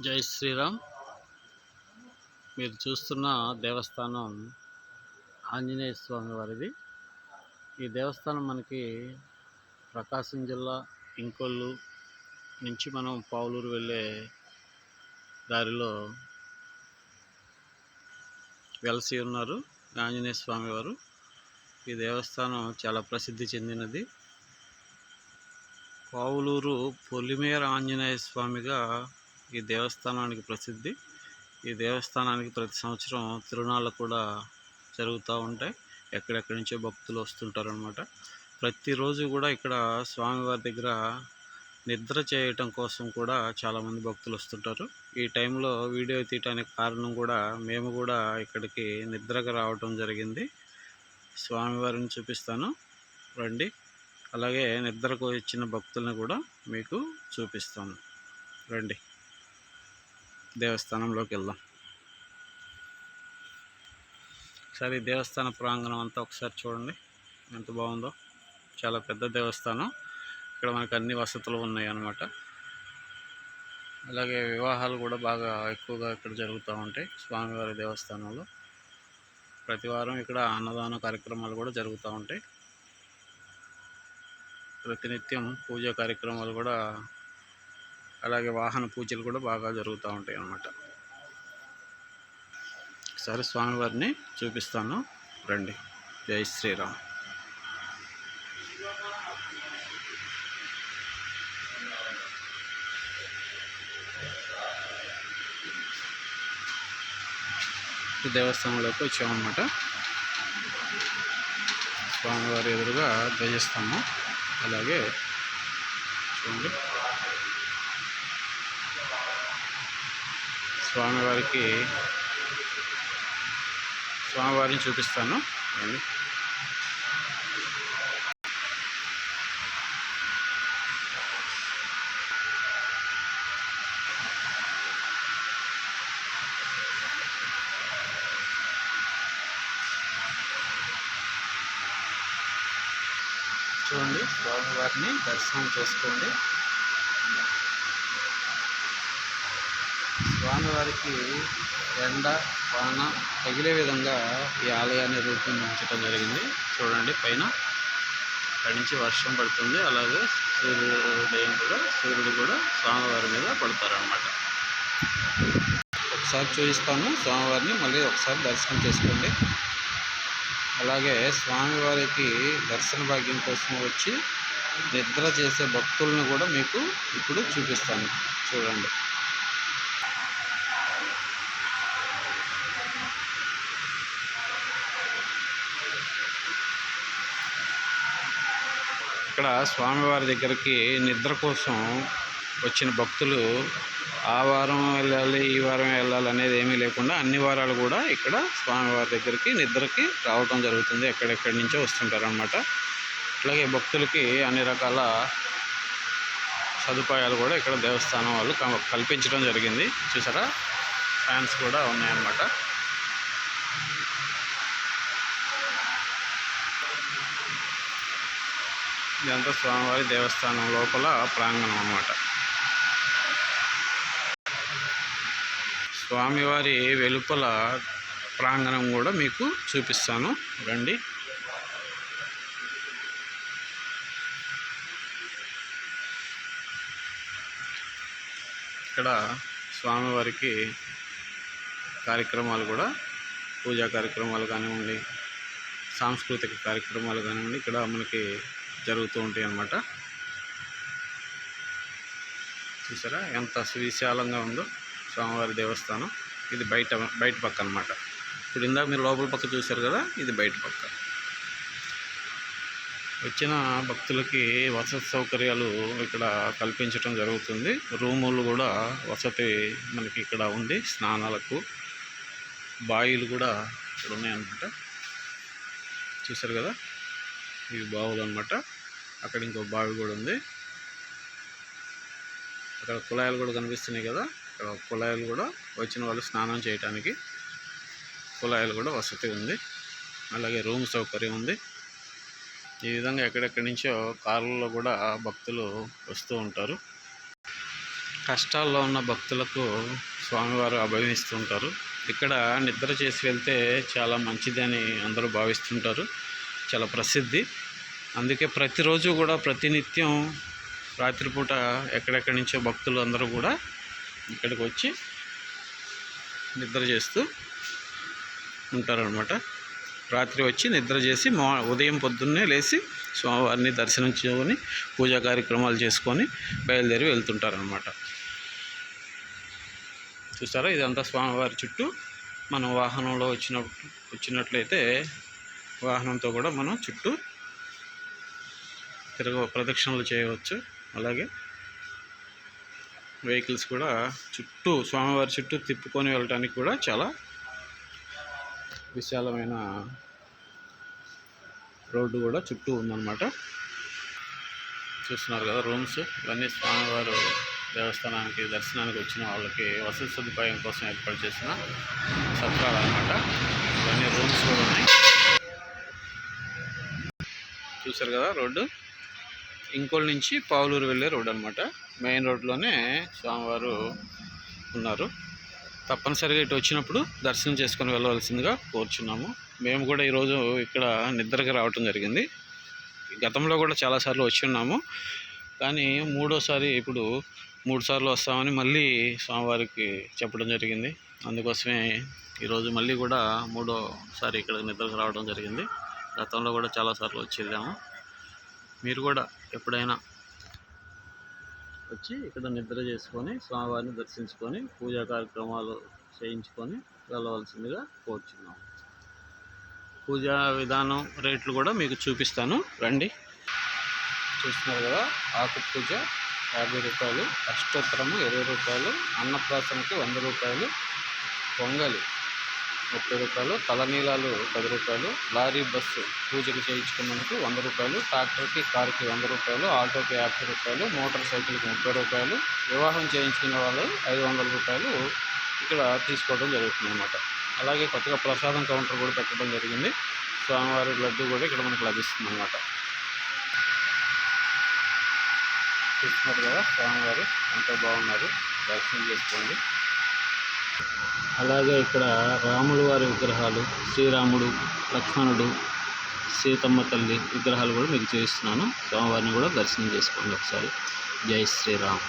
జై శ్రీరామ్. మీరు చూస్తున్న దేవస్థానం ఆంజనేయ స్వామి వారిది. ఈ దేవస్థానం మనకి ప్రకాశం జిల్లా ఇంకొల్లు నుంచి మనం పావులూరు వెళ్ళే దారిలో వెలసి ఉన్నారు ఆంజనేయ స్వామి వారు. ఈ దేవస్థానం చాలా ప్రసిద్ధి చెందినది. పావులూరు పొలిమేర ఆంజనేయ స్వామిగా ఈ దేవస్థానానికి ప్రసిద్ధి. ఈ దేవస్థానానికి ప్రతి సంవత్సరం తిరునాళ్ళు కూడా జరుగుతూ ఉంటాయి. ఎక్కడెక్కడి నుంచో భక్తులు వస్తుంటారు అనమాట ప్రతిరోజు కూడా ఇక్కడ స్వామివారి దగ్గర నిద్ర చేయటం కోసం కూడా చాలామంది భక్తులు వస్తుంటారు. ఈ టైంలో వీడియో తీయటానికి కారణం కూడా మేము కూడా ఇక్కడికి నిద్రకు రావటం జరిగింది. స్వామివారిని చూపిస్తాను. రండి. అలాగే నిద్రకు వచ్చిన భక్తులను కూడా మీకు చూపిస్తాను. రండి. దేవస్థానంలోకి వెళ్దాం ఒకసారి ఈ దేవస్థాన ప్రాంగణం అంతా ఒకసారి చూడండి. ఎంత బాగుందో. చాలా పెద్ద దేవస్థానం. ఇక్కడ మనకు అన్ని వసతులు ఉన్నాయి అన్నమాట అలాగే వివాహాలు కూడా బాగా ఎక్కువగా ఇక్కడ జరుగుతూ ఉంటాయి స్వామివారి దేవస్థానంలో. ప్రతి వారం ఇక్కడ అన్నదాన కార్యక్రమాలు కూడా జరుగుతూ ఉంటాయి. ప్రతినిత్యం పూజా కార్యక్రమాలు కూడా అలాగే వాహన పూజలు కూడా బాగా జరుగుతూ ఉంటాయి అన్నమాట. ఒకసారి స్వామివారిని చూపిస్తాను. రండి. జై శ్రీరామ్. ఈ దేవస్థానంలోకి వచ్చామన్నమాట స్వామివారి ఎదురుగా ధ్వజస్తంభం. అలాగే చూడండి. స్వామివారికి స్వామివారిని చూపిస్తాను. రండి. చూడండి స్వామివారిని దర్శనం చేసుకోండి. స్వామివారికి ఎండ వాన తగిలే విధంగా ఈ ఆలయాన్ని రూపొందించడం జరిగింది. చూడండి పైన అక్కడి నుంచి వర్షం పడుతుంది. అలాగే సూర్యోదయం కూడా సూర్యుడు కూడా స్వామివారి మీద పడతారనమాట ఒకసారి చూపిస్తాను. స్వామివారిని మళ్ళీ ఒకసారి దర్శనం చేసుకోండి. అలాగే స్వామివారికి దర్శన భాగ్యం కోసం వచ్చి నిద్ర చేసే భక్తులను కూడా మీకు ఇప్పుడు చూపిస్తాను. చూడండి. ఇక్కడ స్వామివారి దగ్గరికి నిద్ర కోసం వచ్చిన భక్తులు ఆ వారం వెళ్ళాలి ఈ వారం వెళ్ళాలి అనేది ఏమీ లేకుండా అన్ని వారాలు కూడా ఇక్కడ స్వామివారి దగ్గరికి నిద్రకి రావటం జరుగుతుంది. ఎక్కడెక్కడి నుంచో వస్తుంటారు అనమాట అట్లాగే భక్తులకి అన్ని రకాల సదుపాయాలు కూడా ఇక్కడ దేవస్థానం వాళ్ళు కల్పించడం జరిగింది. చూసారా? ఫ్యాన్స్ కూడా ఉన్నాయన్నమాట. ఇదంతా స్వామివారి దేవస్థానం లోపల ప్రాంగణం అన్నమాట. స్వామివారి వెలుపల ప్రాంగణం కూడా మీకు చూపిస్తాను. రండి. ఇక్కడ స్వామివారికి కార్యక్రమాలు కూడా పూజా కార్యక్రమాలు కానివ్వండి సాంస్కృతిక కార్యక్రమాలు కానివ్వండి ఇక్కడ మనకి జరుగుతూ ఉంటాయి అన్నమాట. చూసారా? ఎంత సువిశాలంగా ఉందో స్వామివారి దేవస్థానం. ఇది బయట బయట పక్క అనమాట ఇప్పుడు ఇందాక మీరు లోపల పక్క చూశారు కదా ఇది బయట పక్క. వచ్చిన భక్తులకి వసతి సౌకర్యాలు ఇక్కడ కల్పించడం జరుగుతుంది. రూములు కూడా వసతి మనకి ఇక్కడ ఉంది స్నానాలకు. బాయిలు కూడా ఇక్కడ ఉన్నాయన్నమాట. చూశారు కదా? ఇవి బావులు అనమాట అక్కడ ఇంకో బావి కూడా ఉంది. అక్కడ కుళాయిలు కూడా కనిపిస్తున్నాయి కదా. ఇక్కడ కుళాయిలు కూడా వచ్చిన వాళ్ళు స్నానం చేయడానికి కుళాయిలు కూడా వసతి ఉంది. అలాగే రూమ్ సౌకర్యం ఉంది. ఈ విధంగా ఎక్కడెక్కడి నుంచో కార్లలో కూడా భక్తులు వస్తూ ఉంటారు. కష్టాల్లో ఉన్న భక్తులకు స్వామివారు అభయమిస్తుంటారు. ఇక్కడ నిద్ర చేసి వెళ్తే చాలా మంచిదని అందరూ భావిస్తుంటారు. చాలా ప్రసిద్ధి. అందుకే ప్రతిరోజు కూడా ప్రతినిత్యం రాత్రిపూట ఎక్కడెక్కడి నుంచో భక్తులు అందరూ కూడా ఇక్కడికి వచ్చి నిద్ర చేస్తూ ఉంటారనమాట రాత్రి వచ్చి నిద్ర చేసి మా ఉదయం పొద్దున్నే లేచి స్వామివారిని దర్శనం చేసుకొని పూజా కార్యక్రమాలు చేసుకొని బయలుదేరి వెళ్తుంటారనమాట చూసారా ఇదంతా స్వామివారి చుట్టూ మనం వాహనంలో వచ్చినప్పుడు వచ్చినట్లయితే వాహనంతో కూడా మనం చుట్టూ తిరగ ప్రదక్షిణలు చేయవచ్చు. అలాగే వెహికల్స్ కూడా చుట్టూ స్వామివారి చుట్టూ తిప్పుకొని వెళ్ళటానికి కూడా చాలా విశాలమైన రోడ్డు కూడా చుట్టూ ఉందన్నమాట. చూస్తున్నారు కదా రూమ్స్. ఇవన్నీ స్వామివారు దేవస్థానానికి దర్శనానికి వచ్చిన వాళ్ళకి వసతి సదుపాయం కోసం ఏర్పాటు చేసిన సత్రాలు అనమాట ఇవన్నీ రూమ్స్ కూడా ఉన్నాయి. చూసారు కదా రోడ్డు? ఇంకోల్ నుంచి పావులూరు వెళ్ళే రోడ్ అనమాట మెయిన్ రోడ్లోనే స్వామివారు ఉన్నారు. తప్పనిసరిగా ఇటు వచ్చినప్పుడు దర్శనం చేసుకొని వెళ్ళవలసిందిగా కోరుచున్నాము. మేము కూడా ఈరోజు ఇక్కడ నిద్రకి రావటం జరిగింది. గతంలో కూడా చాలాసార్లు వచ్చి ఉన్నాము. కానీ మూడోసారి ఇప్పుడు మూడు సార్లు వస్తామని మళ్ళీ స్వామివారికి చెప్పడం జరిగింది. అందుకోసమే ఈరోజు మళ్ళీ కూడా మూడోసారి ఇక్కడ నిద్రకు రావడం జరిగింది. గతంలో కూడా చాలాసార్లు వచ్చి వెళ్ళాము. మీరు కూడా ఎప్పుడైనా వచ్చి ఇక్కడ నిద్ర చేసుకొని స్వామివారిని దర్శించుకొని పూజా కార్యక్రమాలు చేయించుకొని వెళ్ళవలసిందిగా కోరుచున్నాం పూజా విధానం రేట్లు కూడా మీకు చూపిస్తాను. రండి. చూస్తున్నారు కదా ఆకు పూజ యాభై రూపాయలు అష్టోత్తరము ఇరవై రూపాయలు అన్నప్రాసనకి వంద రూపాయలు పొంగలి. ముప్పై రూపాయలు తలనీలాలు పది రూపాయలు లారీ బస్సు పూజకు చేయించుకున్నందుకు వంద రూపాయలు ట్రాక్టర్కి కారుకి వంద రూపాయలు ఆటోకి యాభై రూపాయలు మోటార్ సైకిల్కి ముప్పై రూపాయలు వివాహం చేయించుకునే వాళ్ళు ఐదు వందల రూపాయలు ఇక్కడ తీసుకోవడం జరుగుతుంది అనమాట అలాగే కొత్తగా ప్రసాదం కౌంటర్ కూడా పెట్టడం జరిగింది. స్వామివారి లడ్డు కూడా ఇక్కడ మనకు లభిస్తుంది అనమాట చూస్తున్నారు కదా స్వామివారు ఎంతో బాగున్నారు. దర్శనం చేసుకోండి. అలాగే ఇక్కడ రాముల వారి విగ్రహాలు శ్రీరాముడు లక్ష్మణుడు సీతమ్మ తల్లి విగ్రహాలు కూడా మీకు చూపిస్తున్నాను. స్వామివారిని కూడా దర్శనం చేసుకోండి ఒకసారి. జై శ్రీరామ్.